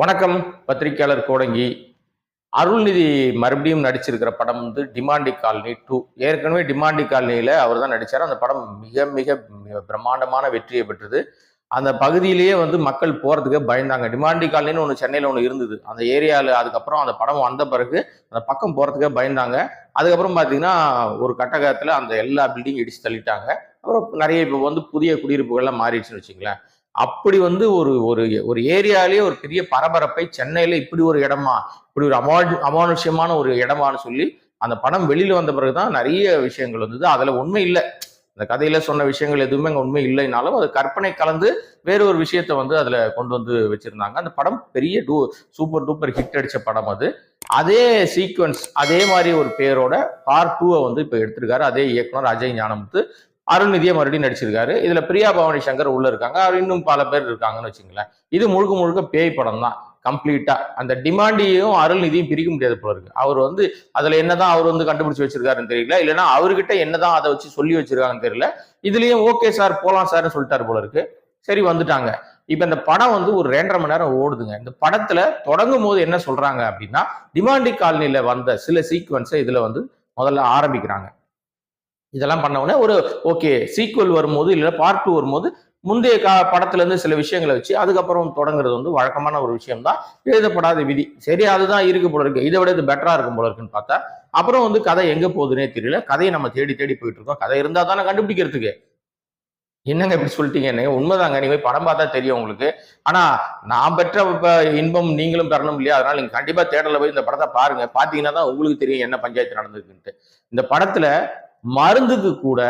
வணக்கம். பத்திரிகையாளர் கோடங்கி. அருள்நிதி மறுபடியும் நடிச்சிருக்கிற படம் வந்து டிமாண்டி காலனி டூ. ஏற்கனவே டிமாண்டி காலனியில் அவர் தான் நடித்தார் அந்த படம் மிக மிக மிக பிரம்மாண்டமான வெற்றியை பெற்றது. அந்த பகுதியிலேயே வந்து மக்கள் போகிறதுக்கே பயந்தாங்க. டிமாண்டி காலனின்னு ஒன்று சென்னையில் ஒன்று இருந்தது. அந்த ஏரியாவில் அதுக்கப்புறம் அந்த படம் வந்த பிறகு அந்த பக்கம் போகிறதுக்கே பயந்தாங்க. அதுக்கப்புறம் பார்த்தீங்கன்னா ஒரு கட்டகத்தில் அந்த எல்லா பில்டிங் இடித்து தள்ளிட்டாங்க. அப்புறம் நிறைய இப்போ வந்து புதிய குடியிருப்புகள்லாம் மாறிடுச்சுன்னு வச்சுங்களேன் அப்படி வந்து ஒரு ஒரு ஒரு ஏரியாலேயே ஒரு பெரிய பரபரப்பை சென்னையில இப்படி ஒரு இடமா இப்படி ஒரு அமா அமானுஷ்யமான ஒரு இடமான்னு சொல்லி அந்த படம் வெளியில வந்த பிறகுதான் நிறைய விஷயங்கள் வந்தது. அதுல உண்மை இல்லை. அந்த கதையில சொன்ன விஷயங்கள் எதுவுமே அங்கே உண்மை இல்லைனாலும் அது கற்பனை கலந்து வேற ஒரு விஷயத்த வந்து அதுல கொண்டு வந்து வச்சிருந்தாங்க. அந்த படம் பெரிய டூ சூப்பர் டூப்பர் ஹிட் அடிச்ச படம் அது. அதே சீக்வன்ஸ் அதே மாதிரி ஒரு பேரோட பார்ட் டூவை வந்து இப்போ எடுத்திருக்காரு. அதே இயக்குனர் அஜய் ஞானமுத்து. அருள்நிதியை மறுபடியும் நடிச்சிருக்காரு. இதுல பிரியா பவானி சங்கர் உள்ள இருக்காங்க. அவர் இன்னும் பல பேர் இருக்காங்கன்னு வச்சுங்களேன் இது முழுக்க முழுக்க பேய் படம் தான். கம்ப்ளீட்டா. அந்த டிமாண்டியும் அருள்நிதியும் பிரிக்க முடியாது போல இருக்கு. அவர் வந்து அதுல என்னதான் அவர் வந்து கண்டுபிடிச்சு வச்சிருக்காருன்னு தெரியல. இல்லைன்னா அவர்கிட்ட என்னதான் அதை வச்சு சொல்லி வச்சிருக்காங்கன்னு தெரியல. இதுலயும் ஓகே சார் போலாம் சார்னு சொல்லிட்டாரு போல இருக்கு. சரி வந்துட்டாங்க. இப்ப இந்த படம் வந்து ஒரு ரெண்டரை மணி நேரம் ஓடுதுங்க. இந்த படத்துல தொடங்கும் போது என்ன சொல்றாங்க அப்படின்னா டிமாண்டி காலனியில வந்த சில சீக்வன்ஸை இதுல வந்து முதல்ல ஆரம்பிக்கிறாங்க. இதெல்லாம் பண்ண உடனே ஒரு ஓகே சீக்குவல் வரும்போது இல்லை பார்ட் டூ வரும்போது முந்தைய கா படத்துலேருந்து சில விஷயங்களை வச்சு அதுக்கப்புறம் தொடங்குறது வந்து வழக்கமான ஒரு விஷயம் தான் எழுதப்படாத விதி. சரி அதுதான் இருக்கு போல இருக்கு. இதை விட இது பெட்டராக இருக்கும் போல இருக்குன்னு பார்த்தா அப்புறம் வந்து கதை எங்கே போகுதுன்னே தெரியல. கதையை நம்ம தேடி தேடி போயிட்டு இருக்கோம். கதை இருந்தால் தானே கண்டுபிடிக்கிறதுக்கு. என்னங்க இப்படி சொல்லிட்டீங்க? என்னங்க? உண்மைதாங்க. நீங்க போய் படம் பார்த்தா தெரியும் உங்களுக்கு. ஆனா நான் பெற்ற இப்போ இன்பம் நீங்களும் பெறணும் இல்லையா? அதனால நீங்க கண்டிப்பா தேடல போய் இந்த படத்தை பாருங்க. பாத்தீங்கன்னா தான் உங்களுக்கு தெரியும் என்ன பஞ்சாயத்து நடந்திருக்குன்ட்டு. இந்த படத்துல மருந்துக்கு கூட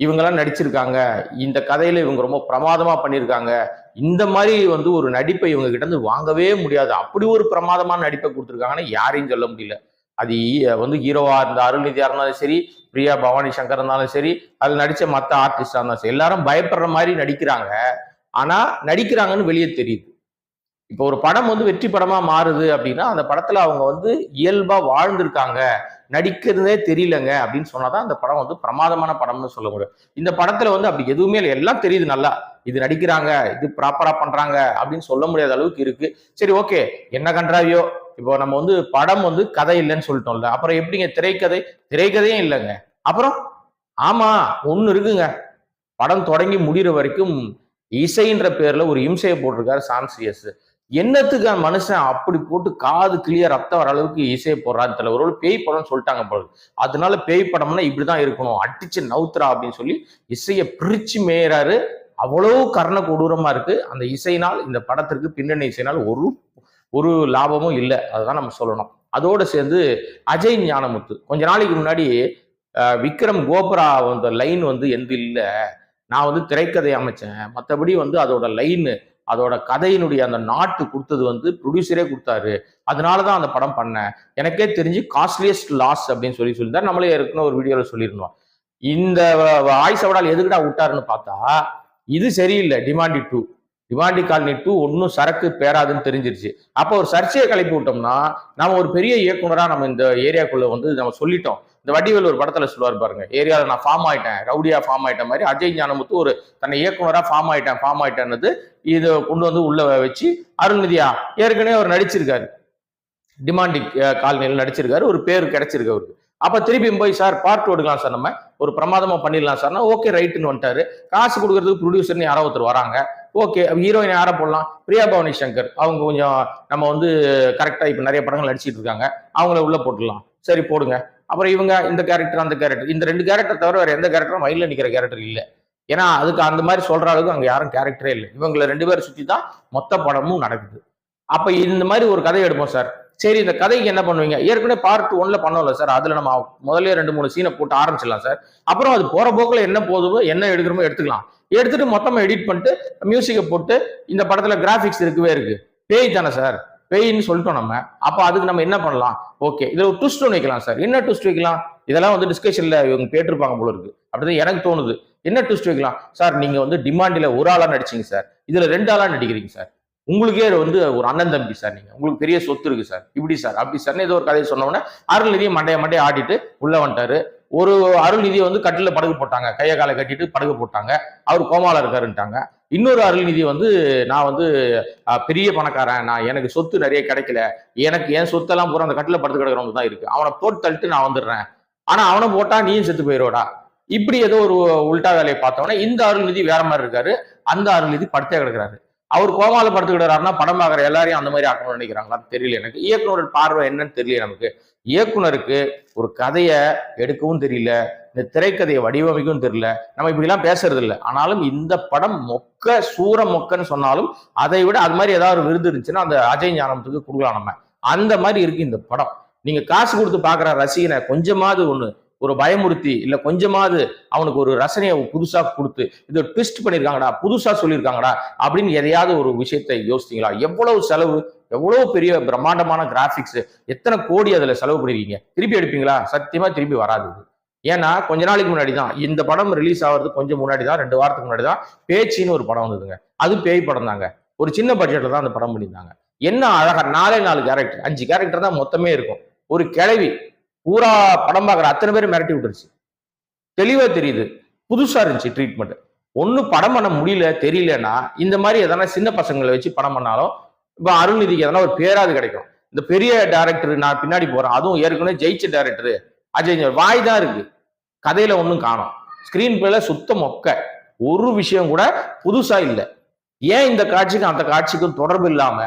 இவங்கெல்லாம் நடிச்சிருக்காங்க. இந்த கதையில இவங்க ரொம்ப பிரமாதமா பண்ணியிருக்காங்க இந்த மாதிரி வந்து ஒரு நடிப்பை இவங்க கிட்ட இருந்து வாங்கவே முடியாது. அப்படி ஒரு பிரமாதமான நடிப்பை கொடுத்துருக்காங்கன்னு யாரையும் சொல்ல முடியல. அது வந்து ஹீரோவா இருந்த அருள்நிதியா இருந்தாலும் சரி பிரியா பவானி சங்கர் இருந்தாலும் சரி அதில் நடிச்ச மற்ற ஆர்டிஸ்டா இருந்தாலும் சரி எல்லாரும் பயப்படுற மாதிரி நடிக்கிறாங்க. ஆனா நடிக்கிறாங்கன்னு வெளியே தெரியுது. இப்போ ஒரு படம் வந்து வெற்றி படமா மாறுது அப்படின்னா அந்த படத்துல அவங்க வந்து இயல்பா வாழ்ந்திருக்காங்க. நடிக்கிறதே தெரியலங்க அப்படின்னு சொன்னாதான் அந்த படம் வந்து பிரமாதமான படம்னு சொல்ல முடியும். இந்த படத்துல வந்து அப்படி எதுவுமே இல்லை. எல்லாம் தெரியுது நல்லா. இது நடிக்கிறாங்க இது ப்ராப்பரா பண்றாங்க அப்படின்னு சொல்ல முடியாத அளவுக்கு இருக்கு. சரி ஓகே என்ன கன்றாவியோ? இப்போ நம்ம வந்து படம் வந்து கதை இல்லைன்னு சொல்லிட்டோம்ல. அப்புறம் எப்படிங்க? திரைக்கதை? திரைக்கதையும் இல்லைங்க. அப்புறம்? ஆமா ஒன்று இருக்குங்க. படம் தொடங்கி முடிகிற வரைக்கும் இசைன்ற பேர்ல ஒரு இம்சையை போட்டிருக்காரு சான்சியஸ் என்னத்துக்கு அந்த மனுஷன் அப்படி போட்டு காது கிளியர் ரத்தம் வர அளவுக்கு இசையை போடுறான்னு தெரியல. ஒரு பேய் படம்னு சொல்லிட்டாங்க போல அதனால பேய் படம்னா இப்படிதான் இருக்கணும். அடிச்சு நவுத்துறா அப்படின்னு சொல்லி இசையை பிரிச்சு மேயறாரு. அவ்வளவு கர்ண கொடூரமா இருக்கு. அந்த இசையினால் இந்த படத்திற்கு பின்னணி இசையினால் ஒரு ஒரு லாபமும் இல்லை. அதுதான் நம்ம சொல்லணும். அதோடு சேர்ந்து அஜய் ஞானமுத்து. கொஞ்ச நாளைக்கு முன்னாடி விக்ரம் கோபுரா அந்த லைன் வந்து எந்த இல்லை. நான் வந்து திரைக்கதை அமைச்சேன். மற்றபடி வந்து அதோட லைன் அதோட கதையினுடைய அந்த நாட்டு கொடுத்தது வந்து ப்ரொடியூசரே கொடுத்தாரு. அதனால தான் அந்த படம் பண்ணேன் எனக்கே தெரிஞ்சு காஸ்ட்லியஸ்ட் லாஸ் அப்படின்னு சொல்லி சொல்லியிருந்தார் நம்மளே ஏற்கனவே ஒரு வீடியோவில் சொல்லியிருந்தோம். இந்த ஆய் சவடால் எதுக்குடா விட்டாருன்னு பார்த்தா இது சரியில்லை டிமாண்டி டூ டிமாண்டி காலனி டூ ஒன்றும் சரக்கு பேராதுன்னு தெரிஞ்சிருச்சு. அப்போ ஒரு சர்ச்சையை கிளப்பி விட்டோம்னா நம்ம ஒரு பெரிய இயக்குனராக நம்ம இந்த ஏரியாக்குள்ளே வந்து நம்ம சொல்லிட்டோம். இந்த வடிவேல் ஒரு படத்தில் சொல்லுவார் பாருங்க ஏரியாவில் நான் ஃபார்ம் ஆயிட்டேன் ரவுடியாக ஃபார்ம் ஆயிட்ட மாதிரி அஜய் ஞானமுத்து ஒரு தன்னை இயக்குனராக ஃபார்ம் ஆயிட்டேன் ஃபார்ம் ஆயிட்டேன்னது இதை கொண்டு வந்து உள்ளே வச்சு அருள்நிதியா ஏற்கனவே அவர் நடிச்சிருக்காரு. டிமாண்டி காலனியில் நடிச்சிருக்காரு ஒரு பேர் கிடைச்சிருக்கு அவருக்கு. அப்போ திருப்பியும் போய் சார் பார்ட் எடுக்கலாம் சார் நம்ம. ஒரு பிரமாதமாக பண்ணிடலாம் சார்னா ஓகே ரைட்டுன்னு வந்துட்டாரு. காசு கொடுக்கறதுக்கு ப்ரொடியூசர்னு யாரோ ஒருத்தர் வராங்க. ஓகே ஹீரோயின் யாரை போடலாம்? பிரியா பவானி சங்கர் அவங்க கொஞ்சம் நம்ம வந்து கரெக்டாக இப்போ நிறைய படங்கள் நடிச்சிட்டு இருக்காங்க. அவங்கள உள்ளே போட்டுடலாம். சரி போடுங்க. அப்புறம் இவங்க இந்த கேரக்டர் அந்த கேரக்டர் இந்த ரெண்டு கேரக்டர் தவிர வேறு எந்த கேரக்டரும் மயிலில் நிற்கிற கேரக்டர் இல்லை. ஏன்னா அதுக்கு அந்த மாதிரி சொல்கிற அளவுக்கு அங்கே யாரும் கேரக்டரே இல்லை. இவங்களை ரெண்டு பேரை சுற்றி தான் மொத்த படமும் நடக்குது. அப்போ இந்த மாதிரி ஒரு கதை எடுப்போம் சார். சரி இந்த கதைக்கு என்ன பண்ணுவீங்க? ஏற்கனவே பார்ட் ஒன்ல பண்ணோம்ல சார் அதுல நம்ம முதல்ல ரெண்டு மூணு சீனை போட்டு ஆரம்பிச்சிடலாம் சார் அப்புறம் அது போற போக்குல என்ன போதுமோ என்ன எடுக்கிறோமோ எடுத்துக்கலாம். எடுத்துட்டு மொத்தமா எடிட் பண்ணிட்டு மியூசிக்கை போட்டு இந்த படத்துல கிராஃபிக்ஸ் இருக்கவே இருக்கு. பேய் தானே சார் பேய்ன்னு சொல்லிட்டோம் நம்ம. அப்போ அதுக்கு நம்ம என்ன பண்ணலாம்? ஓகே இதுல ஒரு ட்விஸ்ட் ஒன்று வைக்கலாம் சார் என்ன ட்விஸ்ட் வைக்கலாம்? இதெல்லாம் வந்து டிஸ்கஷன்ல இவங்க கேட்டிருப்பாங்க போல இருக்கு. அப்படிதான் எனக்கு தோணுது. என்ன ட்விஸ்ட் வைக்கலாம்? சார் நீங்க வந்து டிமாண்டில ஒரு ஆளா நடிச்சீங்க சார் இதுல ரெண்டு ஆளா நடிக்கிறீங்க சார் உங்களுக்கே வந்து ஒரு அண்ணன் தம்பி சார் நீங்க. உங்களுக்கு பெரிய சொத்து இருக்கு சார். இப்படி சார் அப்படி சார் ஏதோ ஒரு கதையை சொன்ன அருள்நிதியை மண்டைய மண்டைய ஆடிட்டு உள்ள வந்துட்டாரு. ஒரு அருள்நிதியை வந்து கட்டில படகு போட்டாங்க. கையை காலை கட்டிட்டு படகு போட்டாங்க. அவர் கோமால இருக்காருன்ட்டாங்க. இன்னொரு அருள்நிதி வந்து நான் வந்து பெரிய பணக்காரன். நான் எனக்கு சொத்து நிறைய கிடைக்கல. எனக்கு என் சொத்தெல்லாம் பூரா அந்த கட்டில படுத்து கிடக்கிறவங்க தான் இருக்கு. அவனை போட்டு தள்ளிட்டு நான் வந்துடுறேன். ஆனா அவனை போட்டா நீயும் செத்து போயிடுவடா இப்படி ஏதோ ஒரு உல்டா வேலையை பார்த்தோன்னே இந்த அருள்நிதி வேற மாதிரி இருக்காரு. அந்த அருள்நிதி படுத்தே கிடக்குறாரு. அவர் கோமால படுத்து படம் பார்க்குற எல்லாரையும் அந்த மாதிரி ஆக்கணும்னு நினைக்கிறாங்களா? தெரியல எனக்கு. இயக்குனரோட பார்வை என்னன்னு தெரியல நமக்கு. இயக்குனருக்கு ஒரு கதையை எடுக்கவும் தெரியல. இந்த திரைக்கதையை வடிவமைக்கவும் தெரியல. நம்ம இப்படிலாம் பேசுறது இல்லை ஆனாலும் இந்த படம் மொக்க சூர மொக்கன்னு சொன்னாலும் அதை விட அது மாதிரி ஏதாவது ஒரு விருது இருந்துச்சுன்னா அந்த அஜய் ஞானத்துக்கு கொடுக்கலாம் நம்ம. அந்த மாதிரி இருக்கு இந்த படம். நீங்க காசு கொடுத்து பார்க்குற ரசிகனை கொஞ்சமாவது ஒண்ணு ஒரு பயமுறுத்தி இல்ல கொஞ்சமாவது அவனுக்கு ஒரு ரசனையை புதுசா கொடுத்து இதை ட்விஸ்ட் பண்ணியிருக்காங்கடா புதுசா சொல்லியிருக்காங்கடா அப்படின்னு எதையாவது ஒரு விஷயத்தை யோசித்தீங்களா? எவ்வளவு செலவு எவ்வளவு பெரிய பிரம்மாண்டமான கிராஃபிக்ஸ் எத்தனை கோடி அதுல செலவு பண்ணிருக்கீங்க? திருப்பி எடுப்பீங்களா? சத்தியமா திருப்பி வராது ஏன்னா கொஞ்ச நாளைக்கு முன்னாடி தான் இந்த படம் ரிலீஸ் ஆகிறது கொஞ்சம் முன்னாடி தான் ரெண்டு வாரத்துக்கு முன்னாடி தான் பேச்சின்னு ஒரு படம் வந்ததுங்க. அது பேய் படம் தாங்க. ஒரு சின்ன பட்ஜெட்ல தான் அந்த படம் பண்ணியிருந்தாங்க. என்ன அழகா நாலே நாலு கேரக்டர் அஞ்சு கேரக்டர் தான் மொத்தமே இருக்கும். ஒரு கிழவி பூரா படம் பார்க்குற அத்தனை பேர் மிரட்டி விட்டுருச்சு. தெளிவாக தெரியுது. புதுசாக இருந்துச்சு ட்ரீட்மெண்ட் ஒன்றும் படம் பண்ண முடியல தெரியலன்னா இந்த மாதிரி எதனா சின்ன பசங்களை வச்சு படம் பண்ணாலும் இப்போ அருள்நிதிக்கு எதனா ஒரு பேராது கிடைக்கும். இந்த பெரிய டேரக்டர் நான் பின்னாடி போகிறேன் அதுவும் ஏற்கனவே ஜெயிச்ச டேரக்டர் அஜய் வாய் தான் இருக்கு. கதையில ஒன்றும் காணும். ஸ்கிரீன் பிளேல சுத்த மொக்க. ஒரு விஷயம் கூட புதுசா இல்லை. ஏன் இந்த காட்சிக்கும் அந்த காட்சிக்கும் தொடர்பு இல்லாம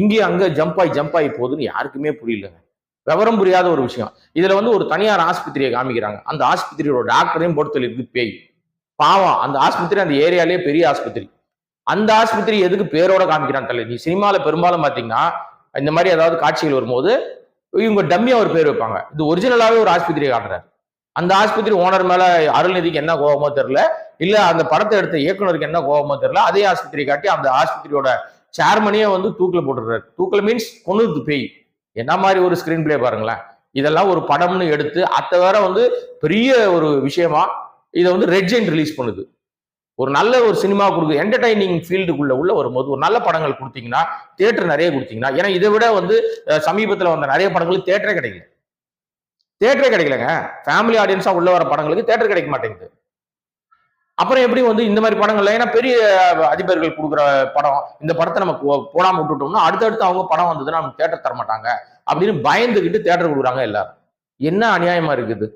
இங்கேயும் அங்க ஜம்ப் ஆகி ஜம்ப் ஆகி போகுதுன்னு யாருக்குமே புரியலங்க. விவரம் புரியாத ஒரு விஷயம். இதுல வந்து ஒரு தனியார் ஆஸ்பத்திரியை காமிக்கிறாங்க. அந்த ஆஸ்பத்திரியோட டாக்டரையும் போட்டு இருக்கு பேய். பாவம் அந்த ஆஸ்பத்திரி அந்த ஏரியாலேயே பெரிய ஆஸ்பத்திரி. அந்த ஆஸ்பத்திரி எதுக்கு பேரோட காமிக்கிறான் தலை நீ சினிமாவில் பெரும்பாலும் பாத்தீங்கன்னா இந்த மாதிரி ஏதாவது காட்சிகள் வரும்போது இவங்க டம்மியா ஒரு பேர் வைப்பாங்க. இது ஒரிஜினலாவே ஒரு ஆஸ்பத்திரியை காட்டுறாரு. அந்த ஆஸ்பத்திரி ஓனர் மேல அருள்நிதிக்கு என்ன கோபமோ தெரியல. இல்ல அந்த படத்தை எடுத்த இயக்குனருக்கு என்ன கோபமோ தெரியல. அதே ஆஸ்பத்திரி காட்டி அந்த ஆஸ்பத்திரியோட சேர்மனையே வந்து தூக்கில் போட்டுடுறாரு. தூக்கில் மீன்ஸ் கொண்டு பேய். என்ன மாதிரி ஒரு ஸ்கிரீன் பிளே பாருங்களேன். இதெல்லாம் ஒரு படம்னு எடுத்து அத்தை வேற வந்து பெரிய ஒரு விஷயமா இதை வந்து ரெட் ஜெயின் ரிலீஸ் பண்ணுது. ஒரு நல்ல ஒரு சினிமா கொடுக்கு என்டர்டைனிங் ஃபீல்டுக்குள்ள உள்ள வரும்போது ஒரு நல்ல படங்கள் கொடுத்தீங்கன்னா தேட்டர் நிறைய கொடுத்தீங்கன்னா ஏன்னா இதை விட வந்து சமீபத்தில் வந்த நிறைய படங்களுக்கு தேட்டரே கிடைக்கல. தேட்டரே கிடைக்கலங்க. ஃபேமிலி ஆடியன்ஸாக உள்ள வர படங்களுக்கு தேட்டர் கிடைக்க மாட்டேங்குது. அப்புறம் எப்படி வந்து இந்த மாதிரி படங்கள்ல ஏன்னா பெரிய அதிபர்கள் கொடுக்குற படம் இந்த படத்தை நம்ம போ- போடாம விட்டுட்டோம்னா அடுத்தடுத்து அவங்க படம் வந்ததுன்னா நமக்கு தேட்டர் தர மாட்டாங்க அப்படின்னு பயந்துகிட்டு தேட்டர் கொடுக்குறாங்க எல்லாரும். என்ன அநியாயமா இருக்குது?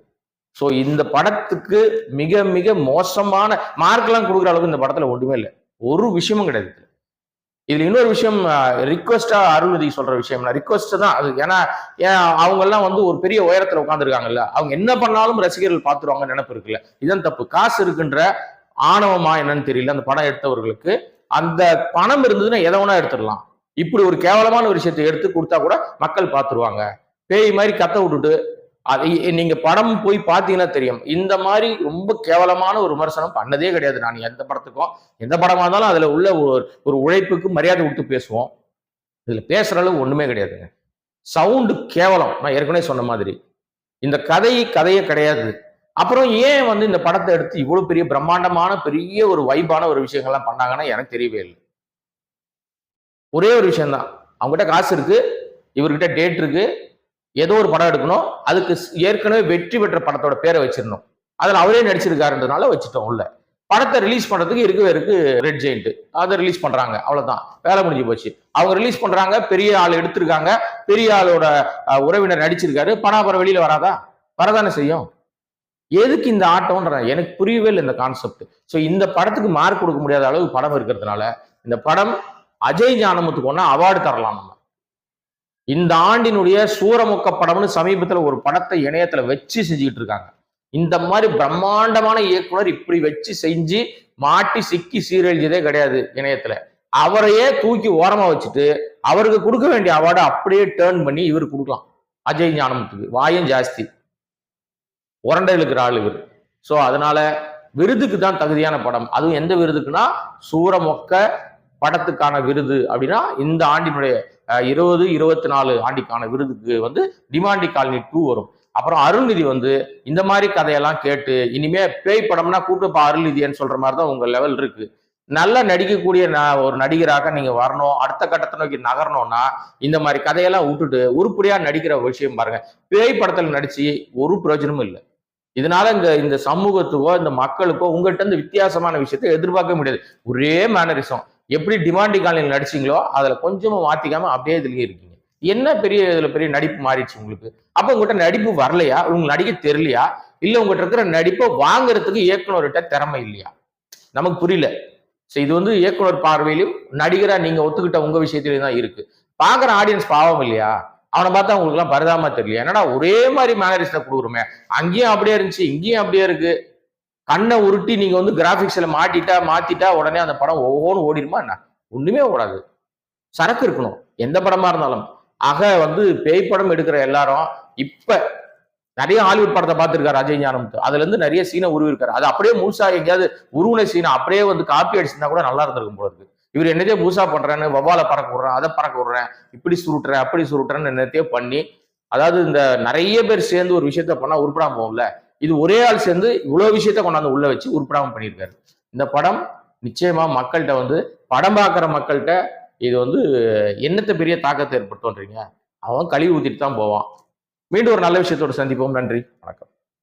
ஸோ இந்த படத்துக்கு மிக மிக மோசமான மார்க்லாம் கொடுக்குற அளவுக்கு இந்த படத்துல ஒன்றுமே இல்லை. ஒரு விஷயமும் கிடையாது இதுல. இன்னொரு விஷயம் ரிக்வஸ்டா அருள்நிதி சொல்ற விஷயம். ரிக்வஸ்ட் தான். அது ஏன்னா ஏன் அவங்க எல்லாம் வந்து ஒரு பெரிய உயரத்துல உட்காந்துருக்காங்கல்ல அவங்க என்ன பண்ணாலும் ரசிகர்கள் பார்த்துருவாங்க நினைப்பு இருக்குல்ல. இதன் தப்பு. காசு இருக்குன்ற ஆணவமா என்னன்னு தெரியல. அந்த படம் எடுத்தவர்களுக்கு அந்த பணம் இருந்ததுன்னா எதை வேணா எடுத்துடலாம். இப்படி ஒரு கேவலமான ஒரு விஷயத்தை எடுத்து கொடுத்தா கூட மக்கள் பார்த்துருவாங்க. பேய் மாதிரி கத்த விட்டுட்டு அது நீங்க படம் போய் பார்த்தீங்கன்னா தெரியும். இந்த மாதிரி ரொம்ப கேவலமான ஒரு விமர்சனம் பண்ணதே கிடையாது. நான் எந்த படத்துக்கும் எந்த படமா இருந்தாலும் அதுல உள்ள ஒரு ஒரு உழைப்புக்கு மரியாதை விட்டு பேசுவோம். இதுல பேசுற அளவு ஒண்ணுமே கிடையாதுங்க. சவுண்டு கேவலம். நான் ஏற்கனவே சொன்ன மாதிரி. இந்த கதை கதையே கிடையாது. அப்புறம் ஏன் வந்து இந்த படத்தை எடுத்து இவ்வளவு பெரிய பிரம்மாண்டமான பெரிய ஒரு வைபான ஒரு விஷயங்கள்லாம் பண்ணாங்கன்னா எனக்கு தெரியவே இல்லை. ஒரே ஒரு விஷயம்தான். அவங்ககிட்ட காசு இருக்கு. இவர்கிட்ட டேட் இருக்கு. ஏதோ ஒரு படம் எடுக்கணும். அதுக்கு ஏற்கனவே வெற்றி பெற்ற படத்தோட பேரை வச்சிடணும் அதில் அவரே நடிச்சிருக்காருன்றதுனால வச்சுட்டோம் உள்ள. படத்தை ரிலீஸ் பண்றதுக்கு இருக்கவே இருக்கு ரெட் ஜெயிண்ட் அதை ரிலீஸ் பண்றாங்க. அவ்வளவுதான். வேலை முடிஞ்சு போச்சு. அவங்க ரிலீஸ் பண்றாங்க. பெரிய ஆள் எடுத்திருக்காங்க. பெரிய ஆளோட உறவினர் நடிச்சிருக்காரு. பணம் அப்புறம் வெளியில வராதா? வரதானே செய்யும். எதுக்கு இந்த ஆட்டம்ன்ற எனக்கு புரியவே இல்லை இந்த கான்செப்ட் ஸோ இந்த படத்துக்கு மார்க் கொடுக்க முடியாத அளவு படம் இருக்கிறதுனால இந்த படம் அஜய் ஞானமுத்துக்கு ஒன்னா அவார்டு தரலாம் நம்ம. இந்த ஆண்டினுடைய சூரமுக்க படம்னு சமீபத்தில் ஒரு படத்தை இணையத்துல வச்சு செஞ்சுக்கிட்டு இருக்காங்க. இந்த மாதிரி பிரம்மாண்டமான இயக்குனர் இப்படி வச்சு செஞ்சு மாட்டி சிக்கி சீரழிஞ்சதே கிடையாது இணையத்துல. அவரையே தூக்கி ஓரமா வச்சுட்டு அவருக்கு கொடுக்க வேண்டிய அவார்டை அப்படியே டேர்ன் பண்ணி இவர் கொடுக்கலாம். அஜய் ஞானமுத்துக்கு வாயும் ஜாஸ்தி. உரண்டை இழுக்கிற ஆள் இவர். ஸோ அதனால விருதுக்கு தான் தகுதியான படம். அதுவும் எந்த விருதுக்குன்னா சூரமொக்க படத்துக்கான விருது அப்படின்னா இந்த ஆண்டினுடைய இருபது இருபத்தி நாலு ஆண்டிக்கான விருதுக்கு வந்து டிமாண்டி காலனி டூ வரும். அப்புறம் அருள்நிதி வந்து இந்த மாதிரி கதையெல்லாம் கேட்டு இனிமே பேய் படம்னா கூப்பிட்டுப்பா அருள்நிதின்னு சொல்ற மாதிரி தான் உங்க லெவல் இருக்கு. நல்லா நடிக்கக்கூடிய ந- ஒரு நடிகராக நீங்க வரணும். அடுத்த கட்டத்தை நோக்கி நகரணும்னா இந்த மாதிரி கதையெல்லாம் விட்டுட்டு உருப்படியா நடிக்கிற விஷயம் பாருங்க. பேய் படத்துல நடிச்சு ஒரு பிரயோஜனமும் இல்லை. இதனால இந்த இந்த சமூகத்துக்கோ இந்த மக்களுக்கோ உங்கள்கிட்ட இந்த வித்தியாசமான விஷயத்தை எதிர்பார்க்க முடியாது. ஒரே மேனரிசம் எப்படி டிமாண்டி காலையில் நடிச்சீங்களோ அதில் கொஞ்சமும் மாற்றிக்காமல் அப்படியே இதுலயே இருக்கீங்க. என்ன பெரிய இதில் பெரிய நடிப்பு மாறிடுச்சு உங்களுக்கு? அப்போ உங்கள்கிட்ட நடிப்பு வரலையா? உங்களுக்கு நடிக்க தெரியலையா? இல்லை உங்கள்கிட்ட இருக்கிற நடிப்பை வாங்குறதுக்கு இயக்குனர்கிட்ட திறமை இல்லையா? நமக்கு புரியல. ஸோ இது வந்து இயக்குனர் பார்வையிலும் நடிகராக நீங்கள் ஒத்துக்கிட்ட உங்கள் விஷயத்துலையும் தான் இருக்குது பார்க்குற ஆடியன்ஸ் பாவம் இல்லையா? அவனை பார்த்தா உங்களுக்குலாம் பரிதாபமா தெரியல என்னடா ஒரே மாதிரி மேனரிஸ்ட கொடுக்குறோமே. அங்கேயும் அப்படியே இருந்துச்சு இங்கேயும் அப்படியே இருக்கு. கண்ணை உருட்டி நீங்க வந்து கிராஃபிக்ஸில் மாட்டிட்டா மாத்திட்டா உடனே அந்த படம் ஒவ்வொன்றும் ஓடிடுமா என்ன? ஒண்ணுமே ஓடாது. சரக்கு இருக்கணும். எந்த படமா இருந்தாலும். ஆக வந்து பேய் படம் எடுக்கிற எல்லாரும் இப்ப நிறைய ஹாலிவுட் படத்தை பார்த்துருக்காரு அஜய் ஞானமுத்து. அதுல இருந்து நிறைய சீனை உருவிருக்காரு. அது அப்படியே முழுசா எங்கேயாவது உருவின சீனை அப்படியே வந்து காப்பி அடிச்சிருந்தா கூட நல்லா இருந்திருக்கும் போல இருக்கு. இவர் என்னதே பூசா பண்றேன்னு வவ்வால பறக்க விடுறேன் அதை பறக்க விடுறேன் இப்படி சுருட்டுறேன் அப்படி சுருட்டுறேன்னு என்னத்தையோ பண்ணி அதாவது இந்த நிறைய பேர் சேர்ந்து ஒரு விஷயத்த பண்ணா உருப்படாம போகும்ல? இது ஒரே ஆள் சேர்ந்து இவ்வளவு விஷயத்த கொண்டாந்து உள்ள வச்சு உருப்படாமல் பண்ணியிருக்காரு. இந்த படம் நிச்சயமா மக்கள்கிட்ட வந்து படம் பார்க்குற மக்கள்கிட்ட இது வந்து என்னத்த பெரிய தாக்கத்தை ஏற்படுத்தோன்றீங்க அவன் கழிவு ஊற்றிட்டு தான் போவான். மீண்டும் ஒரு நல்ல விஷயத்தோட சந்திப்போம். நன்றி. வணக்கம்.